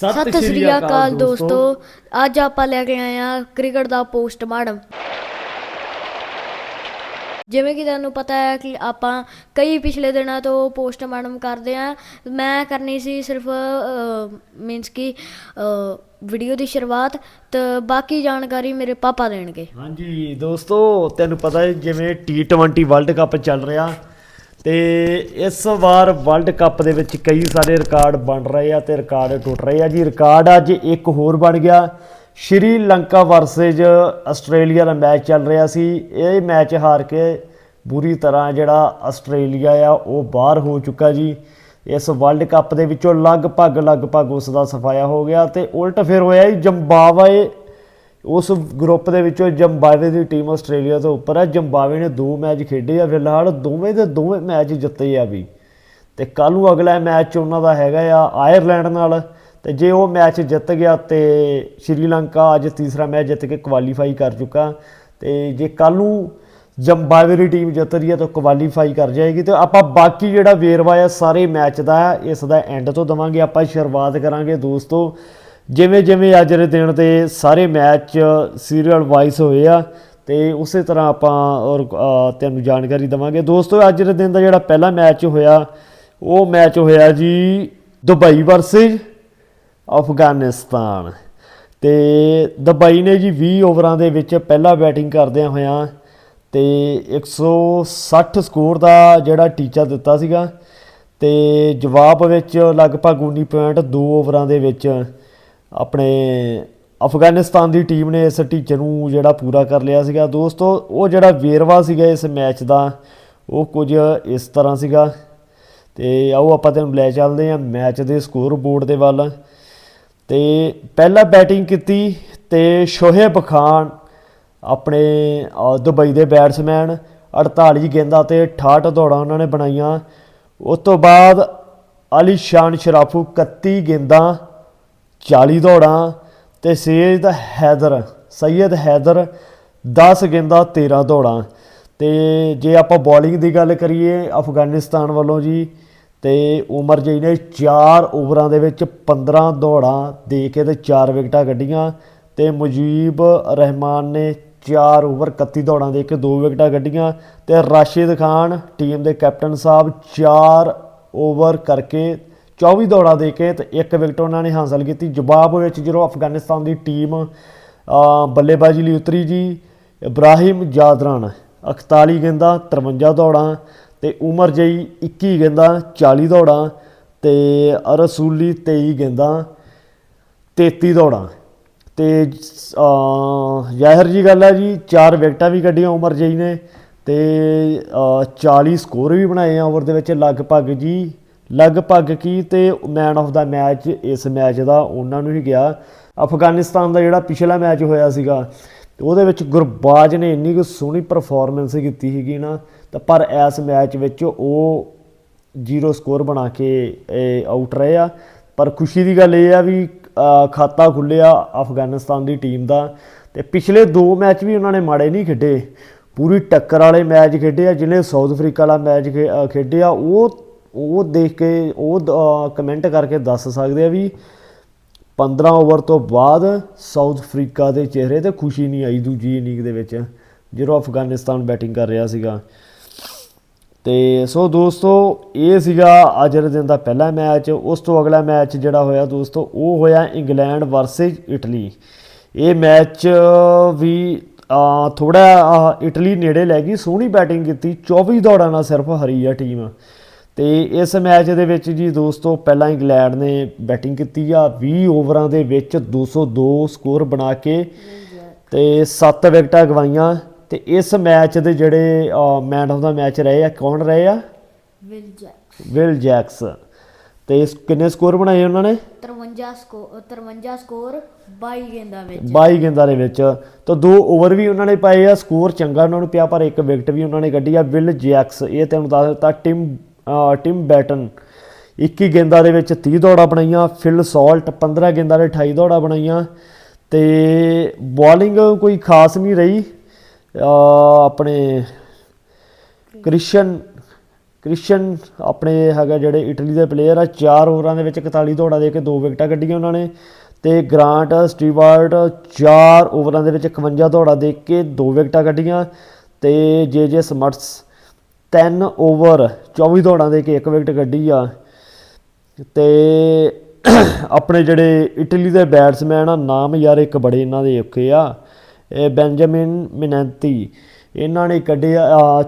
ਸਤਿ ਸ੍ਰੀ ਅਕਾਲ ਦੋਸਤੋ। ਅੱਜ ਆਪਾਂ ਲੈ ਕੇ ਆਏ ਆ ਕ੍ਰਿਕਟ ਦਾ ਪੋਸਟਮਾਰਟਮ। ਜਿਵੇਂ ਕਿ ਤੁਹਾਨੂੰ ਪਤਾ ਹੈ ਕਿ ਆਪਾਂ ਕਈ ਪਿਛਲੇ ਦਿਨਾਂ ਤੋਂ ਪੋਸਟਮਾਰਟਮ ਕਰਦੇ ਆ। ਮੈਂ ਕਰਨੀ ਸੀ ਸਿਰਫ ਮੀਨਸ ਕਿ ਵੀਡੀਓ ਦੀ ਸ਼ੁਰੂਆਤ ਤੇ ਬਾਕੀ ਜਾਣਕਾਰੀ ਮੇਰੇ ਪਾਪਾ ਦੇਣਗੇ। ਹਾਂਜੀ ਦੋਸਤੋ ਤੈਨੂੰ ਪਤਾ ਹੈ ਜਿਵੇਂ T20 ਵਰਲਡ ਕੱਪ ਚੱਲ ਰਿਹਾ ਤੇ ਇਸ ਵਾਰ ਵਰਲਡ ਕੱਪ ਦੇ ਵਿੱਚ ਕਈ ਸਾਰੇ ਰਿਕਾਰਡ ਬਣ ਰਹੇ ਆ ਤੇ ਰਿਕਾਰਡ ਟੁੱਟ ਰਹੇ ਆ ਜੀ। ਰਿਕਾਰਡ ਅੱਜ ਇੱਕ ਹੋਰ ਬਣ ਗਿਆ। ਸ਼੍ਰੀਲੰਕਾ ਲੰਕਾ ਆਸਟ੍ਰੇਲੀਆ ਦਾ ਮੈਚ ਚੱਲ ਰਿਹਾ ਸੀ। ਇਹ ਮੈਚ ਹਾਰ ਕੇ ਬੁਰੀ ਤਰ੍ਹਾਂ ਜਿਹੜਾ ਆਸਟ੍ਰੇਲੀਆ ਆ, ਉਹ ਬਾਹਰ ਹੋ ਚੁੱਕਾ ਜੀ। ਇਸ ਵਰਲਡ ਕੱਪ ਦੇ ਵਿੱਚੋਂ ਲਗਭਗ ਲਗਭਗ ਉਸ ਦਾ ਸਫਾਇਆ ਹੋ ਗਿਆ ਤੇ ਉਲਟ ਫਿਰ ਹੋਇਆ ਜੀ ਜੰਬਾਵੇ ਉਸ ਗਰੁੱਪ ਦੇ ਵਿੱਚੋਂ ਜੰਬਾਵੇ ਦੀ ਟੀਮ ਆਸਟ੍ਰੇਲੀਆ ਤੋਂ ਉੱਪਰ ਹੈ ਜੰਬਾਵੇ ਨੇ ਦੋ ਮੈਚ ਖੇਡੇ ਆ ਫਿਲਹਾਲ। ਦੋਵੇਂ ਦੇ ਦੋਵੇਂ ਮੈਚ ਜਿੱਤੇ ਆ ਵੀ। ਤੇ ਕੱਲ ਨੂੰ ਅਗਲਾ ਮੈਚ ਉਹਨਾਂ ਦਾ ਹੈਗਾ ਆ ਆਇਰਲੈਂਡ ਨਾਲ। ਤੇ ਜੇ ਉਹ ਮੈਚ ਜਿੱਤ ਗਿਆ ਤੇ ਸ਼੍ਰੀਲੰਕਾ ਅੱਜ ਤੀਸਰਾ ਮੈਚ ਜਿੱਤ ਕੇ ਕੁਆਲੀਫਾਈ ਕਰ ਚੁੱਕਾ। ਤੇ ਜੇ ਕੱਲ ਨੂੰ ਜੰਬਾਵੇ ਦੀ ਟੀਮ ਜਿੱਤ ਰਹੀ ਹੈ ਤਾਂ ਕੁਆਲੀਫਾਈ ਕਰ ਜਾਏਗੀ। ਤੇ ਆਪਾਂ ਬਾਕੀ ਜਿਹੜਾ ਵੇਰਵਾ ਆ, ਸਾਰੇ ਮੈਚ ਦਾ, ਇਸ ਦਾ ਐਂਡ ਤੋਂ ਦਵਾਂਗੇ। ਆਪਾਂ ਸ਼ੁਰੂਆਤ ਕਰਾਂਗੇ ਦੋਸਤੋ। ਜਿਵੇਂ ਜਿਵੇਂ ਅੱਜ ਦੇ ਦਿਨ ਤੇ ਸਾਰੇ ਮੈਚ ਸੀਰੀਅਲ ਵਾਈਜ਼ ਹੋਏ ਆ ਤੇ ਉਸੇ ਤਰ੍ਹਾਂ ਆਪਾਂ ਔਰ ਅ, ਤੁਹਾਨੂੰ ਜਾਣਕਾਰੀ ਦਵਾਂਗੇ। ਦੋਸਤੋ ਅੱਜ ਦੇ ਦਿਨ ਦਾ ਜਿਹੜਾ ਪਹਿਲਾ ਮੈਚ ਹੋਇਆ ਉਹ ਮੈਚ ਹੋਇਆ ਜੀ ਦੁਬਈ ਵਰਸਸ ਅਫਗਾਨਿਸਤਾਨ। ਤੇ ਦੁਬਈ ਨੇ ਜੀ 20 ਓਵਰਾਂ ਦੇ ਵਿੱਚ ਪਹਿਲਾ ਬੈਟਿੰਗ ਕਰਦਿਆਂ ਹੋਇਆਂ ਤੇ 160 ਸਕੋਰ ਦਾ ਜਿਹੜਾ ਟੀਚਾ ਦਿੱਤਾ ਸੀਗਾ ਤੇ ਜਵਾਬ ਵਿੱਚ ਲਗਭਗ 19.2 ਓਵਰਾਂ ਦੇ ਵਿੱਚ ਆਪਣੇ ਅਫਗਾਨਿਸਤਾਨ ਦੀ ਟੀਮ ਨੇ ਇਸ ਟੀਚੇ ਨੂੰ ਜਿਹੜਾ ਪੂਰਾ ਕਰ ਲਿਆ ਸੀਗਾ। ਦੋਸਤੋ, ਉਹ ਜਿਹੜਾ ਵੇਰਵਾ ਸੀਗਾ ਇਸ ਮੈਚ ਦਾ, ਉਹ ਕੁਝ ਇਸ ਤਰ੍ਹਾਂ ਸੀਗਾ। ਤੇ ਆਓ ਆਪਾਂ ਤੈਨੂੰ ਲੈ ਚੱਲਦੇ ਹਾਂ ਮੈਚ ਦੇ ਸਕੋਰ ਬੋਰਡ ਦੇ ਵੱਲ। ਤੇ ਪਹਿਲਾ ਬੈਟਿੰਗ ਕੀਤੀ ਤੇ ਸ਼ੋਹੇਬ ਖਾਨ, ਆਪਣੇ ਦੁਬਈ ਦੇ ਬੈਟਸਮੈਨ 48 ਗੇਂਦਾਂ ਤੇ 68 ਦੌੜਾਂ ਉਹਨਾਂ ਨੇ ਬਣਾਈਆਂ। ਉਸ ਤੋਂ ਬਾਅਦ ਅਲੀ ਸ਼ਾਨ ਸ਼ਰਾਫੂ 31 ਗੇਂਦਾਂ 40 ਦੌੜਾਂ ਤੇ ਸੈਯਦ ਹੈਦਰ ਸੈਯਦ ਹੈਦਰ 10 ਗੇਂਦਾਂ 13 ਦੌੜਾਂ। ਤੇ ਜੇ ਆਪਾਂ ਬੋਲਿੰਗ ਦੀ ਗੱਲ ਕਰੀਏ ਅਫਗਾਨਿਸਤਾਨ ਵੱਲੋਂ ਜੀ, ਤੇ ਉਮਰ ਜਈ ਨੇ 4 ਓਵਰਾਂ ਦੇ ਵਿੱਚ 15 ਦੌੜਾਂ ਦੇ ਕੇ ਤੇ 4 ਵਿਕਟਾਂ ਕੱਢੀਆਂ ਤੇ ਮੁਜੀਬ ਰਹਿਮਾਨ ਨੇ 4 ਓਵਰ 31 ਦੌੜਾਂ ਦੇ ਕੇ 2 ਵਿਕਟਾਂ ਕੱਢੀਆਂ ਤੇ ਰਾਸ਼ਿਦ ਖਾਨ, ਟੀਮ ਦੇ ਕੈਪਟਨ ਸਾਹਿਬ 4 ਓਵਰ ਕਰਕੇ 24 ਦੌੜਾਂ ਦੇ ਕੇ ਤੇ ਇੱਕ ਵਿਕਟ ਉਹਨਾਂ ਨੇ ਹਾਸਲ ਕੀਤੀ। ਜਵਾਬ ਵਿੱਚ ਜਦੋਂ ਅਫਗਾਨਿਸਤਾਨ ਦੀ ਟੀਮ ਬੱਲੇਬਾਜ਼ੀ ਲਈ ਉਤਰੀ ਜੀ ਇਬਰਾਹਿਮ ਜਾਦਰਾਨ 41 ਗੇਂਦਾਂ 53 ਦੌੜਾਂ ਤੇ ਉਮਰ ਜਈ 21 ਗੇਂਦਾਂ 40 ਦੌੜਾਂ ਤੇ ਰਸੂਲੀ 23 ਗੇਂਦਾਂ 33 ਦੌੜਾਂ। ਤੇ ਜ਼ਾਹਿਰ ਜੀ ਗੱਲ ਹੈ ਜੀ ਚਾਰ ਵਿਕਟਾਂ ਵੀ ਕੱਢੀਆਂ ਉਮਰ ਜਈ ਨੇ ਤੇ ਅ, 40 ਸਕੋਰ ਵੀ ਬਣਾਏ ਆ ਓਵਰ ਦੇ ਵਿੱਚ। ਲਗਭਗ ਜੀ ਲਗਭਗ ਕੀ ਤੇ ਮੈਨ ਆਫ ਦਾ ਮੈਚ ਇਸ ਮੈਚ ਦਾ ਉਹਨਾਂ ਨੂੰ ਹੀ ਗਿਆ। ਅਫਗਾਨਿਸਤਾਨ ਦਾ ਜਿਹੜਾ ਪਿਛਲਾ ਮੈਚ ਹੋਇਆ ਸੀਗਾ, ਉਹਦੇ ਵਿੱਚ ਗੁਰਬਾਜ ਨੇ ਇੰਨੀ ਕੁ ਸੋਹਣੀ ਪਰਫਾਰਮੈਂਸ ਕੀਤੀ ਸੀਗੀ ਨਾ, ਤਾਂ ਪਰ ਇਸ ਮੈਚ ਵਿੱਚ ਉਹ ਜ਼ੀਰੋ ਸਕੋਰ ਬਣਾ ਕੇ ਆਊਟ ਰਹੇ ਆ। ਪਰ ਖੁਸ਼ੀ ਦੀ ਗੱਲ ਇਹ ਆ ਵੀ ਖਾਤਾ ਖੁੱਲਿਆ ਅਫਗਾਨਿਸਤਾਨ ਦੀ ਟੀਮ ਦਾ ਤੇ ਪਿਛਲੇ ਦੋ ਮੈਚ ਵੀ ਉਹਨਾਂ ਨੇ ਮਾੜੇ ਨਹੀਂ ਖੇਡੇ। ਪੂਰੀ ਟੱਕਰ ਵਾਲੇ ਮੈਚ ਖੇਡੇ ਆ ਜਿਹਨੇ ਸਾਊਥ ਅਫਰੀਕਾ ਵਾਲਾ ਮੈਚ ਖੇਡਿਆ ਉਹ ਉਹ ਦੇਖ ਕੇ, ਉਹ ਕਮੈਂਟ ਕਰਕੇ ਦੱਸ ਸਕਦੇ ਆ ਵੀ 15 ਓਵਰ ਤੋਂ ਬਾਅਦ ਸਾਊਥ ਅਫਰੀਕਾ ਦੇ ਚਿਹਰੇ ਤੇ ਖੁਸ਼ੀ ਨਹੀਂ ਆਈ ਦੂਜੀ ਇਨਿੰਗ ਦੇ ਵਿੱਚ, ਜਦੋਂ ਅਫਗਾਨਿਸਤਾਨ ਬੈਟਿੰਗ ਕਰ ਰਿਹਾ ਸੀਗਾ। ਤੇ ਸੋ ਦੋਸਤੋ, ਇਹ ਸੀਗਾ ਅੱਜ ਦੇ ਦਿਨ ਦਾ ਪਹਿਲਾ ਮੈਚ ਉਸ ਤੋਂ ਅਗਲਾ ਮੈਚ ਜਿਹੜਾ ਹੋਇਆ ਦੋਸਤੋ, ਉਹ ਹੋਇਆ ਇੰਗਲੈਂਡ ਵਰਸਸ ਇਟਲੀ। ਇਹ ਮੈਚ ਵੀ ਥੋੜਾ ਇਟਲੀ ਨੇੜੇ ਲੈ ਗਈ, ਸੋਹਣੀ ਬੈਟਿੰਗ ਕੀਤੀ 24 ਦੌੜਾਂ ਨਾਲ ਸਿਰਫ ਹਰੀ ਆ ਟੀਮ ਤੇ ਇਸ ਮੈਚ ਦੇ ਵਿੱਚ ਜੀ ਦੋਸਤੋ ਪਹਿਲਾਂ ਇੰਗਲੈਂਡ ਨੇ ਬੈਟਿੰਗ ਕੀਤੀ ਆ 20 ਓਵਰਾਂ ਦੇ ਵਿੱਚ 202 ਸਕੋਰ ਬਣਾ ਕੇ ਤੇ 7 ਵਿਕਟਾਂ ਗਵਾਈਆਂ। ਤੇ ਇਸ ਮੈਚ ਦੇ ਜਿਹੜੇ ਮੈਨ ਆਫ ਦਾ ਮੈਚ ਰਹੇ ਆ ਕੌਣ ਰਹੇ ਆ? ਵਿਲ ਜੈਕ ਵਿਲ ਜੈਕਸ ਤੇ ਇਸ- ਕਿੰਨੇ ਸਕੋਰ ਬਣਾਏ ਉਹਨਾਂ ਨੇ? 53 ਸਕੋਰ 53 ਸਕੋਰ 22 ਗੇਂਦਾਂ ਵਿੱਚ। 22 ਗੇਂਦਾਂ ਦੇ ਵਿੱਚ। ਤਾਂ ਦੋ ਓਵਰ ਵੀ ਉਹਨਾਂ ਨੇ ਪਾਏ ਆ ਸਕੋਰ ਚੰਗਾ ਉਹਨਾਂ ਨੂੰ ਪਿਆ ਪਰ ਇੱਕ ਵਿਕਟ ਵੀ ਉਹਨਾਂ ਨੇ ਕੱਢੀ ਆ ਵਿਲ ਜੈਕਸ ਇਹ ਤੁਹਾਨੂੰ ਦੱਸ ਦਿੱਤਾ ਟਿਮ ਟਿਮ ਬੈਟਨ 21 ਗੇਂਦਾਂ ਦੇ ਵਿੱਚ 30 ਦੌੜਾਂ ਬਣਾਈਆਂ, ਫਿਲ ਸਾਲਟ 15 ਗੇਂਦਾਂ ਦੇ 28 ਦੌੜਾਂ ਬਣਾਈਆਂ ਤੇ ਬੋਲਿੰਗ ਕੋਈ ਖਾਸ ਨਹੀਂ ਰਹੀ। ਆਪਣੇ ਕ੍ਰਿਸ਼ਨ ਕ੍ਰਿਸ਼ਨ ਆਪਣੇ ਹੈਗਾ ਜਿਹੜੇ ਇਟਲੀ ਦੇ ਪਲੇਅਰ ਆ, ਚਾਰ ਓਵਰਾਂ ਦੇ ਵਿੱਚ 41 ਦੌੜਾਂ ਦੇ ਕੇ ਦੋ ਵਿਕਟਾਂ ਕੱਢੀਆਂ ਉਹਨਾਂ ਨੇ ਤੇ ਗ੍ਰਾਂਟ, ਸਟੀਵਰਟ ਚਾਰ ਓਵਰਾਂ ਦੇ ਵਿੱਚ 51 ਦੌੜਾਂ ਦੇ ਕੇ ਦੋ ਵਿਕਟਾਂ ਕੱਢੀਆਂ ਤੇ ਜੇ ਜੇ ਸਮਰਟਸ 3 ਓਵਰ 24 ਦੌੜਾਂ ਦੇ ਕੇ ਇੱਕ ਵਿਕਟ ਕੱਢੀ ਆ। ਤੇ ਆਪਣੇ ਜਿਹੜੇ ਇਟਲੀ ਦੇ ਬੈਟਸਮੈਨ ਆ ਨਾਮ ਯਾਰ ਇੱਕ ਬੜੇ ਇਹਨਾਂ ਦੇ ਔਖੇ ਆ। ਇਹ ਬੈਂਜਾਮਿਨ ਮਿਨੈਂਤੀ ਇਹਨਾਂ ਨੇ ਕੱਢਿਆ ਆ,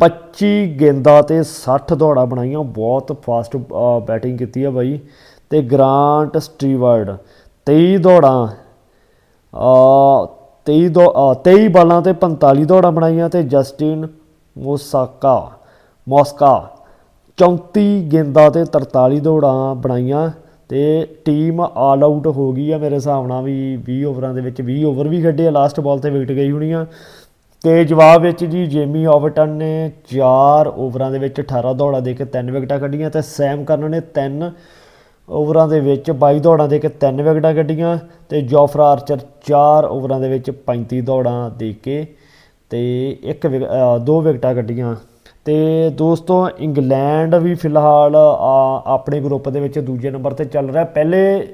25 ਗੇਂਦਾਂ ਤੇ 60 ਦੌੜਾਂ ਬਣਾਈਆਂ। ਬਹੁਤ ਫਾਸਟ ਬੈਟਿੰਗ ਕੀਤੀ ਆ ਬਾਈ। ਤੇ ਗ੍ਰਾਂਟ ਸਟੀਵਰਡ 23 ਦੌੜਾਂ ਆ 23 ਦੋ 23 ਬਾਲਾਂ ਤੇ 45 ਦੌੜਾਂ ਬਣਾਈਆਂ ਤੇ ਜਸਟਿਨ ਮੋਸਾਕਾ, ਮੋਸਕਾ। 34 ਗੇਂਦਾਂ ਤੇ 43 ਦੌੜਾਂ ਬਣਾਈਆਂ ਤੇ ਟੀਮ ਆਲ ਆਊਟ ਹੋ ਗਈ ਆ ਮੇਰੇ ਹਿਸਾਬ ਨਾਲ ਵੀ 20 ਓਵਰਾਂ ਦੇ ਵਿੱਚ। 20 ਓਵਰ ਵੀ ਖੇਡੇ ਆ ਲਾਸਟ ਬਾਲ ਤੇ ਵਿਕਟ ਗਈ ਹੋਣੀ ਆ। ਤੇ ਜਵਾਬ ਵਿੱਚ ਜੀ ਜੇਮੀ ਓਵਰਟਨ ਨੇ 4 ਓਵਰਾਂ ਦੇ ਵਿੱਚ 18 ਦੌੜਾਂ ਦੇ ਕੇ 3 ਵਿਕਟਾਂ ਕੱਢੀਆਂ ਤੇ ਸੈਮ ਕਰਨ ਨੇ 3 ਓਵਰਾਂ ਦੇ ਵਿੱਚ 22 ਦੌੜਾਂ ਦੇ ਕੇ 3 ਵਿਕਟਾਂ ਕੱਢੀਆਂ ਤੇ ਜੋਫਰਾ ਆਰਚਰ 4 ਓਵਰਾਂ ਦੇ ਵਿੱਚ 35 ਦੌੜਾਂ ਦੇ ਕੇ ਤੇ ਇੱਕ ਵਿਕ- ਦੋ ਵਿਕਟਾਂ ਕੱਢੀਆਂ। ਤੇ ਦੋਸਤੋ, ਇੰਗਲੈਂਡ ਵੀ ਫਿਲਹਾਲ ਆਪਣੇ ਗਰੁੱਪ ਦੇ ਵਿੱਚ ਦੂਜੇ ਨੰਬਰ ਤੇ ਚੱਲ ਰਿਹਾ। ਪਹਿਲੇ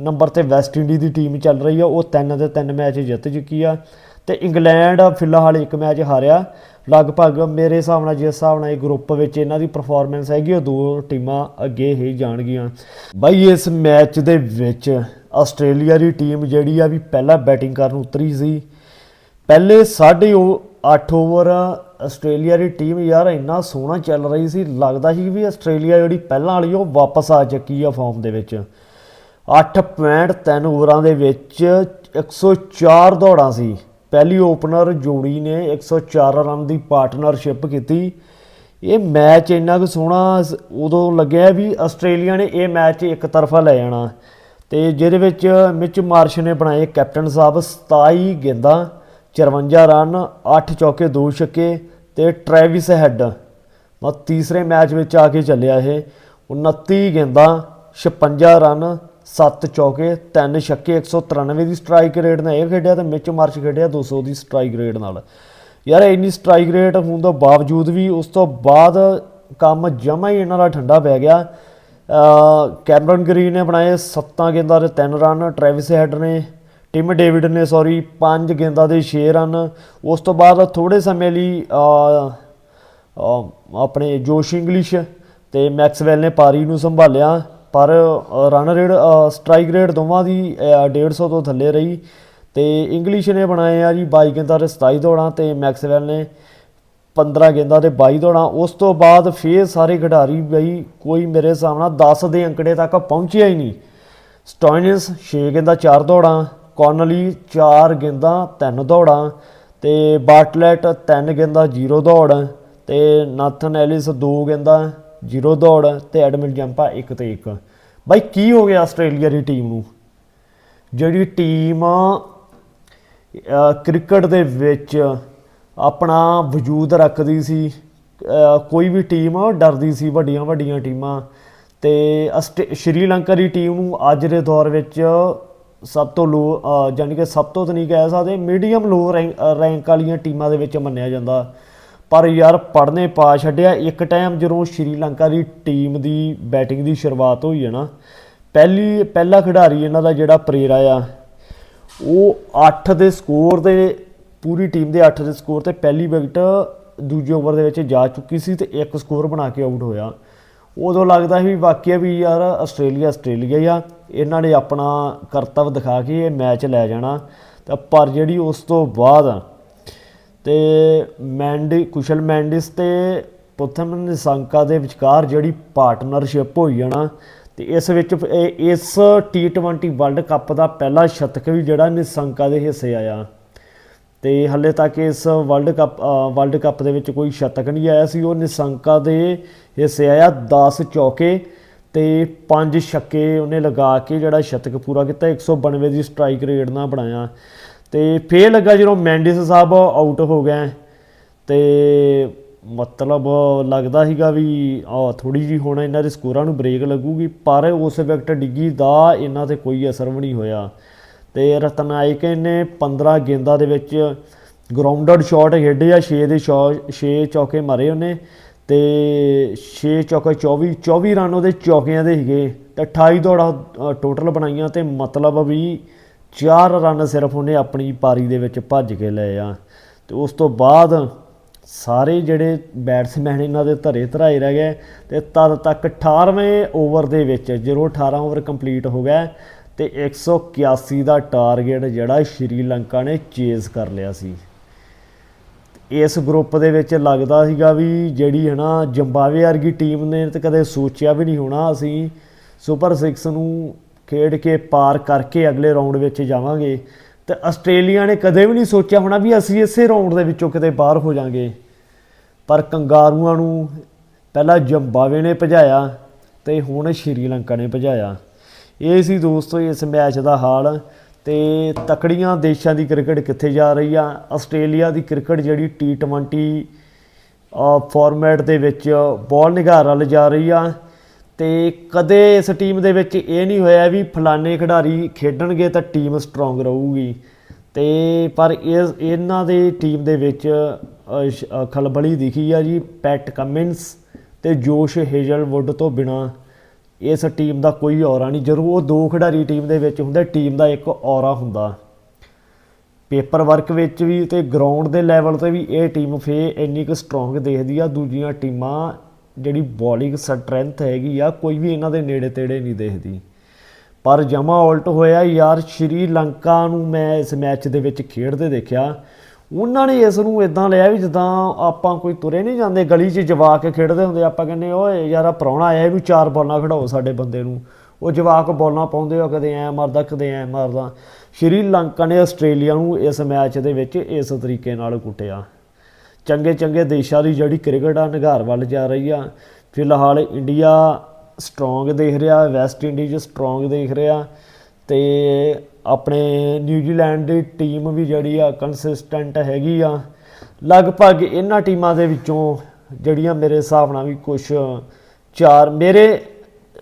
ਨੰਬਰ ਤੇ ਵੈਸਟ ਇੰਡੀਜ਼ ਦੀ ਟੀਮ ਚੱਲ ਰਹੀ ਆ। ਉਹ ਤਿੰਨ ਦੇ ਤਿੰਨ ਮੈਚ ਜਿੱਤ ਚੁੱਕੀ ਆ। ਤੇ ਇੰਗਲੈਂਡ ਫਿਲਹਾਲ ਇੱਕ ਮੈਚ ਹਾਰਿਆ। ਲਗਭਗ ਮੇਰੇ ਹਿਸਾਬ ਨਾਲ, ਜਿਸ ਹਿਸਾਬ ਨਾਲ ਇਹ ਗਰੁੱਪ ਵਿੱਚ ਇਹਨਾਂ ਦੀ ਪਰਫਾਰਮੈਂਸ ਹੈਗੀ, ਉਹ ਦੋ ਟੀਮਾਂ ਅੱਗੇ ਹੀ ਜਾਣਗੀਆਂ। ਬਾਈ, ਇਸ ਮੈਚ ਦੇ ਵਿੱਚ ਆਸਟ੍ਰੇਲੀਆ ਦੀ ਟੀਮ ਜਿਹੜੀ ਆ ਵੀ ਪਹਿਲਾਂ ਬੈਟਿੰਗ ਕਰਨ ਉਤਰੀ ਸੀ। ਪਹਿਲੇ ਸਾਢੇ ਉਹ 8 ਓਵਰ ਆਸਟ੍ਰੇਲੀਆ ਦੀ ਟੀਮ ਯਾਰ ਇੰਨਾ ਸੋਹਣਾ ਚੱਲ ਰਹੀ ਸੀ, ਲੱਗਦਾ ਸੀ ਵੀ ਆਸਟ੍ਰੇਲੀਆ ਜਿਹੜੀ ਪਹਿਲਾਂ ਵਾਲੀ ਉਹ ਵਾਪਸ ਆ ਚੱਕੀ ਆ ਫਾਰਮ ਦੇ ਵਿੱਚ। 8.3 ਓਵਰਾਂ ਦੇ ਵਿੱਚ 104 ਦੌੜਾਂ ਸੀ। ਪਹਿਲੀ ਓਪਨਰ ਜੋੜੀ ਨੇ 104 ਰਨ ਦੀ ਪਾਰਟਨਰਸ਼ਿਪ ਕੀਤੀ। ਇਹ ਮੈਚ ਇੰਨਾ ਕੁ ਸੋਹਣਾ ਉਦੋਂ ਲੱਗਿਆ ਵੀ ਆਸਟ੍ਰੇਲੀਆ ਨੇ ਇਹ ਮੈਚ ਇੱਕ ਤਰਫਾ ਲੈ ਜਾਣਾ। ਤੇ ਜਿਹਦੇ ਵਿੱਚ ਮਿਚ ਮਾਰਸ਼ ਨੇ ਬਣਾਏ ਕੈਪਟਨ ਸਾਹਿਬ 27 ਗੇਂਦਾਂ। 54 ਰਨ 8 ਚੌਕੇ 2 ਛੱਕੇ ਤੇ ਟ੍ਰੈਵਿਸ ਹੈਡ। ਮਤ ਤੀਸਰੇ ਮੈਚ ਵਿੱਚ ਆ ਕੇ ਚੱਲਿਆ ਇਹ। 29 ਗੇਂਦਾਂ 56 ਰਨ 7 ਚੌਕੇ 3 ਛੱਕੇ 193 ਦੀ ਸਟ੍ਰਾਈਕ ਰੇਟ ਨਾਲ ਇਹ ਖੇਡਿਆ ਤੇ ਮਿਚ ਮਾਰਸ਼ ਖੇਡਿਆ 200 ਦੀ ਸਟ੍ਰਾਈਕ ਰੇਟ ਨਾਲ। ਯਾਰ, ਇੰਨੀ ਸਟ੍ਰਾਈਕ ਰੇਟ ਹੋਣ ਤੋਂ ਬਾਵਜੂਦ ਵੀ ਉਸ ਤੋਂ ਬਾਅਦ ਕੰਮ ਜਮਾ ਹੀ ਇਹਨਾਂ ਦਾ ਠੰਡਾ ਪੈ ਗਿਆ। ਅਹ ਕੈਮਰਨ ਗ੍ਰੀਨ ਨੇ ਬਣਾਏ 7 ਗੇਂਦਾਂ ਦੇ 3 ਰਨ, ਟ੍ਰੈਵਿਸ ਹੈਡ ਨੇ ਟਿਮ ਡੇਵਿਡ ਨੇ ਸੌਰੀ 5 ਗੇਂਦਾਂ ਦੇ 6 ਰਨ ਉਸ ਤੋਂ ਬਾਅਦ ਥੋੜੇ ਸਮੇਂ ਲਈ ਆਪਣੇ ਜੋਸ਼ ਇੰਗਲਿਸ਼ ਤੇ ਮੈਕਸਵੈਲ ਨੇ ਪਾਰੀ ਨੂੰ ਸੰਭਾਲਿਆ। ਪਰ ਰਨ ਰੇਟ ਸਟ੍ਰਾਈਕ ਰੇਟ ਦੋਵਾਂ ਦੀ ਅਹ, 150 ਤੋਂ ਥੱਲੇ ਰਹੀ ਤੇ ਇੰਗਲਿਸ਼ ਨੇ ਬਣਾਏ ਆ ਜੀ 22 ਗੇਂਦਾਂ 'ਤੇ 27 ਦੌੜਾਂ ਤੇ ਮੈਕਸਵੈਲ ਨੇ 15 ਗੇਂਦਾਂ ਤੇ 22 ਦੌੜਾਂ। ਉਸ ਤੋਂ ਬਾਅਦ ਫੇਰ ਸਾਰੇ ਖਿਡਾਰੀ ਬਈ ਕੋਈ ਮੇਰੇ ਹਿਸਾਬ ਨਾਲ 10 ਦੇ ਅੰਕੜੇ ਤੱਕ ਪਹੁੰਚਿਆ ਹੀ ਨਹੀਂ। ਸਟੋਇਨਸ 6 ਗੇਂਦਾਂ 4 ਦੌੜਾਂ। ਕੌਨਲੀ 4 ਗੇਂਦਾਂ 3 ਦੌੜਾਂ ਤੇ ਬਾਟਲੈਟ 3 ਗੇਂਦਾਂ 0 ਦੌੜ ਤੇ ਨਾਥਨ ਐਲਿਸ 2 ਗੇਂਦਾਂ 0 ਦੌੜ ਤੇ ਐਡਮਿਲ ਜੰਪਾ 1 ਤੇ 1 ਬਾਈ, ਕੀ ਹੋ ਗਿਆ ਆਸਟ੍ਰੇਲੀਆ ਦੀ ਟੀਮ ਨੂੰ? ਜਿਹੜੀ ਟੀਮ ਕ੍ਰਿਕਟ ਦੇ ਵਿੱਚ ਆਪਣਾ ਵਜੂਦ ਰੱਖਦੀ ਸੀ ਕੋਈ ਵੀ ਟੀਮ ਡਰਦੀ ਸੀ ਵੱਡੀਆਂ ਵੱਡੀਆਂ ਟੀਮਾਂ ਤੇ ਅਸਟ- ਸ਼੍ਰੀਲੰਕਾ ਦੀ ਟੀਮ ਨੂੰ ਅੱਜ ਦੇ ਦੌਰ ਵਿੱਚ ਸਭ ਤੋਂ ਲੋ, ਅਹ, ਜਾਣੀ ਕਿ ਸਭ ਤੋਂ ਤਾਂ ਨਹੀਂ ਕਹਿ ਸਕਦੇ ਮੀਡੀਅਮ ਲੋ ਰੈਂਕ ਵਾਲੀਆਂ ਟੀਮਾਂ ਦੇ ਵਿੱਚ ਮੰਨਿਆ ਜਾਂਦਾ। ਪਰ ਯਾਰ ਪੜਨੇ ਪਾ ਛੱਡਿਆ, ਇੱਕ ਟਾਈਮ ਜਦੋਂ ਸ਼੍ਰੀਲੰਕਾ ਦੀ ਟੀਮ ਦੀ ਬੈਟਿੰਗ ਦੀ ਸ਼ੁਰੂਆਤ ਹੋਈ ਹੈ ਨਾ, ਪਹਿਲੀ, ਪਹਿਲਾ ਖਿਡਾਰੀ ਇਹਨਾਂ ਦਾ ਜਿਹੜਾ ਪ੍ਰੇਰਾ ਆ, ਉਹ 8 ਦੇ ਸਕੋਰ ਦੇ, ਪੂਰੀ ਟੀਮ ਦੇ 8 ਦੇ ਸਕੋਰ ਤੇ ਪਹਿਲੀ ਵਿਕਟ ਦੂਜੇ ਓਵਰ ਦੇ ਵਿੱਚ ਜਾ ਚੁੱਕੀ ਸੀ ਤੇ ਇੱਕ ਸਕੋਰ ਬਣਾ ਕੇ ਆਊਟ ਹੋਇਆ। ਉਦੋਂ ਲੱਗਦਾ ਸੀ ਵਾਕਿਆ ਵੀ ਯਾਰ, ਆਸਟ੍ਰੇਲੀਆ ਆਸਟ੍ਰੇਲੀਆ ਆ। ਇਹਨਾਂ ਨੇ ਆਪਣਾ ਕਰਤੱਵ ਦਿਖਾ ਕੇ ਇਹ ਮੈਚ ਲੈ ਜਾਣਾ। ਤਾਂ ਪਰ ਜਿਹੜੀ ਉਸ ਤੋਂ ਬਾਅਦ ਤੇ ਮੈਂਡੀ, ਕੁਸ਼ਲ ਮੈਂਡਿਸ ਤੇ ਪੁਥਮ ਨਿਸੰਕਾ ਦੇ ਵਿਚਕਾਰ ਜਿਹੜੀ ਪਾਰਟਨਰਸ਼ਿਪ ਹੋਈ ਜਾਣਾ ਨਾ, ਤੇ ਇਸ ਵਿੱਚ ਇਹ- ਇਸ T20 ਵਰਲਡ ਕੱਪ ਦਾ ਪਹਿਲਾ ਸ਼ਤਕ ਵੀ ਜਿਹੜਾ ਨਿਸੰਕਾ ਦੇ ਹਿੱਸੇ ਆਇਆ। ਤੇ ਹੱਲੇ ਤੱਕ ਇਸ ਵਰਲਡ ਕੱਪ ਵਰਲਡ ਕੱਪ ਦੇ ਵਿੱਚ ਕੋਈ ਸ਼ਤਕ ਨਹੀਂ ਆਇਆ ਸੀ, ਉਹ ਨਿਸੰਕਾ ਦੇ ਹਿੱਸੇ ਆਇਆ 10 ਚੌਕੇ। ਤੇ ਪੰਜ ਛੱਕੇ ਉਹਨੇ ਲਗਾ ਕੇ ਜਿਹੜਾ ਸ਼ਤਕ ਪੂਰਾ ਕੀਤਾ 192 ਦੀ ਸਟ੍ਰਾਈਕ ਰੇਟ ਨਾਲ ਬਣਾਇਆ। ਤੇ ਫੇਰ ਲੱਗਾ ਜਦੋਂ ਮੈਂਡਿਸ ਸਾਹਿਬ ਆਊਟ ਹੋ ਗਏ। ਤੇ ਮਤਲਬ ਲੱਗਦਾ ਸੀਗਾ ਵੀ, ਆ ਥੋੜੀ ਜੀ ਹੁਣ ਇਹਨਾਂ ਦੇ ਸਕੋਰਾਂ ਨੂੰ ਬ੍ਰੇਕ ਲੱਗੂਗੀ, ਪਰ ਉਸ ਵਿਕਟ ਡਿੱਗੀ ਦਾ ਇਹਨਾਂ ਤੇ ਕੋਈ ਅਸਰ ਵੀ ਨਹੀਂ ਹੋਇਆ। ਤੇ ਰਤਨਾਇਕ ਨੇ 15 ਗੇਂਦਾਂ ਦੇ ਵਿੱਚ ਗਰਾਊਂਡਡ ਸ਼ਾਟ ਖੇਡੇ ਆ 6 ਦੇ 6 ਚੌਕੇ ਮਾਰੇ ਉਹਨੇ। ਤੇ 6 ਚੌਕੇ 24 24 ਰਨ ਉਹਦੇ ਚੌਕਿਆਂ ਦੇ ਸੀਗੇ ਤੇ 28 ਦੌੜਾਂ ਟੋਟਲ ਬਣਾਈਆਂ ਤੇ ਮਤਲਬ ਵੀ 4 ਰਨ ਸਿਰਫ ਉਹਨੇ ਆਪਣੀ ਪਾਰੀ ਦੇ ਵਿੱਚ ਭੱਜ ਕੇ ਲਏ ਆ। ਤੇ ਉਸ ਤੋਂ ਬਾਅਦ ਸਾਰੇ ਜਿਹੜੇ ਬੈਟਸਮੈਨ ਇਹਨਾਂ ਦੇ ਧਰੇ ਧਰਾਏ ਰਹਿ ਗਏ ਤੇ ਤਦ ਤੱਕ 18ਵੇਂ ਓਵਰ ਦੇ ਵਿੱਚ ਜਦੋਂ 18 ਓਵਰ ਕੰਪਲੀਟ ਹੋ ਗਿਆ ਤੇ 181 ਦਾ ਟਾਰਗੇਟ ਜਿਹੜਾ ਸ਼੍ਰੀਲੰਕਾ ਨੇ ਚੇਜ਼ ਕਰ ਲਿਆ ਸੀ। ਇਸ ਗਰੁੱਪ ਦੇ ਵਿੱਚ ਲੱਗਦਾ ਸੀਗਾ ਵੀ ਜਿਹੜੀ ਹੈ ਨਾ ਜ਼ਿੰਬਾਬਵੇ ਵਰਗੀ ਟੀਮ ਨੇ ਤਾਂ ਕਦੇ ਸੋਚਿਆ ਵੀ ਨਹੀਂ ਹੋਣਾ, ਅਸੀਂ ਸੁਪਰ 6 ਨੂੰ ਖੇਡ ਕੇ ਪਾਰ ਕਰਕੇ ਅਗਲੇ ਰਾਊਂਡ ਵਿੱਚ ਜਾਵਾਂਗੇ। ਤੇ ਆਸਟ੍ਰੇਲੀਆ ਨੇ ਕਦੇ ਵੀ ਨਹੀਂ ਸੋਚਿਆ ਹੋਣਾ ਵੀ ਅਸੀਂ ਇਸੇ ਰਾਊਂਡ ਦੇ ਵਿੱਚੋਂ ਕਿਤੇ ਬਾਹਰ ਹੋ ਜਾਾਂਗੇ। ਪਰ ਕੰਗਾਰੂਆਂ ਨੂੰ ਪਹਿਲਾਂ ਜ਼ਿੰਬਾਬਵੇ ਨੇ ਭਜਾਇਆ ਤੇ ਹੁਣ ਸ਼੍ਰੀਲੰਕਾ ਨੇ ਭਜਾਇਆ। ਇਹ ਸੀ ਦੋਸਤੋ ਇਸ ਮੈਚ ਦਾ ਹਾਲ। ਤੇ ਤਕੜੀਆਂ ਦੇਸ਼ਾਂ ਦੀ ਕ੍ਰਿਕਟ ਕਿੱਥੇ ਜਾ ਰਹੀ ਆ? ਆਸਟ੍ਰੇਲੀਆ ਦੀ ਕ੍ਰਿਕਟ ਜਿਹੜੀ T20 ਫਾਰਮੈਟ ਦੇ ਵਿੱਚ ਬਹੁਤ ਨਿਗਾਰ ਵੱਲ ਜਾ ਰਹੀ ਆ। ਤੇ ਕਦੇ ਇਸ ਟੀਮ ਦੇ ਵਿੱਚ ਇਹ ਨਹੀਂ ਹੋਇਆ ਵੀ ਫਲਾਣੇ ਖਿਡਾਰੀ ਖੇਡਣਗੇ ਤਾਂ ਟੀਮ ਸਟਰੋਂਗ ਰਹੂਗੀ। ਤੇ ਪਰ ਇਹ ਇਹਨਾਂ ਦੇ ਟੀਮ ਦੇ ਵਿੱਚ ਅ, ਖਲਬਲੀ ਦਿਖੀ ਆ ਜੀ। ਪੈਟ ਕਮਿੰਸ ਤੇ ਜੋਸ਼ ਹੇਜ਼ਲਵੁੱਡ ਤੋਂ ਬਿਨਾ ਇਸ ਟੀਮ ਦਾ ਕੋਈ ਔਰਾ ਨਹੀਂ। ਜਦੋਂ ਉਹ ਦੋ ਖਿਡਾਰੀ ਟੀਮ ਦੇ ਵਿੱਚ ਹੁੰਦੇ, ਟੀਮ ਦਾ ਇੱਕ ਔਰਾ ਹੁੰਦਾ। ਪੇਪਰ ਵਰਕ ਵਿੱਚ ਵੀ ਤੇ ਗਰਾਊਂਡ ਦੇ ਲੈਵਲ ਤੇ ਵੀ ਇਹ ਟੀਮ ਫੇ ਇੰਨੀ ਕੁ ਸਟਰੋਂਗ ਦੇਖਦੀ ਆ। ਦੂਜੀਆਂ ਟੀਮਾਂ ਜਿਹੜੀ ਬੋਲਿੰਗ ਸਟਰੈਂਥ ਹੈਗੀ ਆ, ਕੋਈ ਵੀ ਇਹਨਾਂ ਦੇ ਨੇੜੇ ਤੇੜੇ ਨਹੀਂ ਦੇਖਦੀ। ਪਰ ਜਮਾ ਉਲਟ ਹੋਇਆ, ਯਾਰ ਸ਼੍ਰੀਲੰਕਾ ਨੂੰ ਮੈਂ ਇਸ ਮੈਚ ਦੇ ਵਿੱਚ ਖੇਡਦੇ ਦੇਖਿਆ। ਉਹਨਾਂ ਨੇ ਇਸ ਨੂੰ ਇਦਾਂ ਲਿਆ ਵੀ ਜਿੱਦਾਂ ਆਪਾਂ ਕੋਈ ਤੁਰੇ ਨਹੀਂ ਜਾਂਦੇ, ਗਲੀ 'ਚ ਜਵਾਕ ਖੇਡਦੇ ਹੁੰਦੇ, ਆਪਾਂ ਕਹਿੰਦੇ, ਓਏ ਯਾਰ ਪ੍ਰਾਹੁਣਾ ਆਇਆ ਇਹਨੂੰ ਚਾਰ ਬੋਲਾਂ ਖੜਾਓ ਸਾਡੇ ਬੰਦੇ ਨੂੰ। ਉਹ ਜਵਾਕ ਬੋਲਾਂ ਪਾਉਂਦੇ ਆ ਕਦੇ ਐ ਮਾਰਦਾ, ਕਦੇ ਐ ਮਾਰਦਾ। ਸ਼੍ਰੀਲੰਕਾ ਨੇ ਆਸਟ੍ਰੇਲੀਆ ਨੂੰ ਇਸ ਮੈਚ ਦੇ ਵਿੱਚ ਇਸ ਤਰੀਕੇ ਨਾਲ ਕੁੱਟਿਆ। ਚੰਗੇ ਚੰਗੇ ਦੇਸ਼ਾਂ ਦੀ ਜਿਹੜੀ ਕ੍ਰਿਕਟ ਆ ਨਿਗਾਰ ਵੱਲ ਜਾ ਰਹੀ ਆ। ਫਿਲਹਾਲ ਇੰਡੀਆ ਸਟਰੋਂਗ ਦੇਖ ਰਿਹਾ, ਵੈਸਟ ਇੰਡੀਜ਼ ਸਟਰੋਂਗ ਦੇਖ ਰਿਹਾ ਤੇ ਆਪਣੇ ਨਿਊਜ਼ੀਲੈਂਡ ਦੀ ਟੀਮ ਵੀ ਜਿਹੜੀ ਆ ਕੰਸਿਸਟੈਂਟ ਹੈਗੀ ਆ। ਲਗਭਗ ਇਹਨਾਂ ਟੀਮਾਂ ਦੇ ਵਿੱਚੋਂ ਜਿਹੜੀਆਂ ਮੇਰੇ ਹਿਸਾਬ ਨਾਲ ਵੀ ਕੁਝ ਚਾਰ, ਮੇਰੇ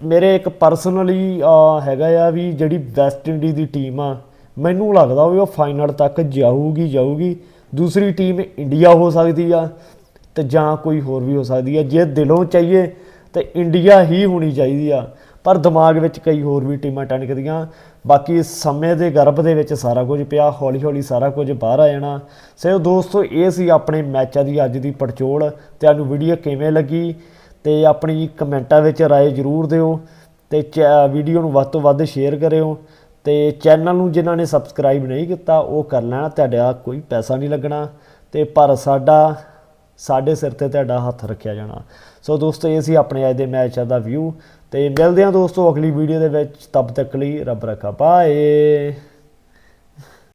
ਮੇਰੇ ਇੱਕ ਪਰਸਨਲੀ ਹੈਗਾ ਆ ਵੀ ਜਿਹੜੀ ਵੈਸਟ ਇੰਡੀਜ਼ ਦੀ ਟੀਮ ਆ, ਮੈਨੂੰ ਲੱਗਦਾ ਵੀ ਉਹ ਫਾਈਨਲ ਤੱਕ ਜਾਊਗੀ ਜਾਊਗੀ। ਦੂਸਰੀ ਟੀਮ ਇੰਡੀਆ ਹੋ ਸਕਦੀ ਆ ਤੇ ਜਾਂ ਕੋਈ ਹੋਰ ਵੀ ਹੋ ਸਕਦੀ ਆ। ਜੇ ਦਿਲੋਂ ਚਾਹੀਏ ਤੇ ਇੰਡੀਆ ਹੀ ਹੋਣੀ ਚਾਹੀਦੀ ਆ। ਪਰ ਦਿਮਾਗ ਵਿੱਚ ਕਈ ਹੋਰ ਵੀ ਟੀਮਾਂ ਟਣਕਦੀਆਂ। ਬਾਕੀ ਸਮੇਂ ਦੇ ਗਰਭ ਦੇ ਵਿੱਚ ਸਾਰਾ ਕੁਝ ਪਿਆ ਹੌਲੀ ਹੌਲੀ ਸਾਰਾ ਕੁਝ ਬਾਹਰ ਆ ਜਾਣਾ। ਸੋ ਦੋਸਤੋ, ਇਹ ਸੀ ਆਪਣੇ ਮੈਚਾਂ ਦੀ ਅੱਜ ਦੀ ਪੜਚੋਲ। ਤੁਹਾਨੂੰ ਵੀਡੀਓ ਕਿਵੇਂ ਲੱਗੀ ਤੇ ਆਪਣੀ ਕਮੈਂਟਾਂ ਵਿੱਚ ਰਾਏ ਜ਼ਰੂਰ ਦਿਓ ਤੇ ਚੈ- ਵੀਡੀਓ ਨੂੰ ਵੱਧ ਤੋਂ ਵੱਧ ਸ਼ੇਅਰ ਕਰਿਓ। ਤੇ ਚੈਨਲ ਨੂੰ ਜਿਨ੍ਹਾਂ ਨੇ ਸਬਸਕ੍ਰਾਈਬ ਨਹੀਂ ਕੀਤਾ, ਉਹ ਕਰ ਲੈਣਾ, ਤੁਹਾਡਾ ਕੋਈ ਪੈਸਾ ਨਹੀਂ ਲੱਗਣਾ। ਤੇ ਪਰ ਸਾਡਾ, ਸਾਡੇ ਸਿਰ ਤੇ ਤੁਹਾਡਾ ਹੱਥ ਰੱਖਿਆ ਜਾਣਾ। ਸੋ ਦੋਸਤੋ, ਇਹ ਸੀ ਆਪਣੇ ਅੱਜ ਦੇ ਮੈਚ ਦਾ ਵਿਊ ਤੇ ਮਿਲਦੇ ਹਾਂ ਦੋਸਤੋ ਅਗਲੀ ਵੀਡੀਓ ਦੇ ਵਿੱਚ ਤਬ ਤੱਕ ਲਈ ਰੱਬ ਰੱਖਾ ਬਾਏ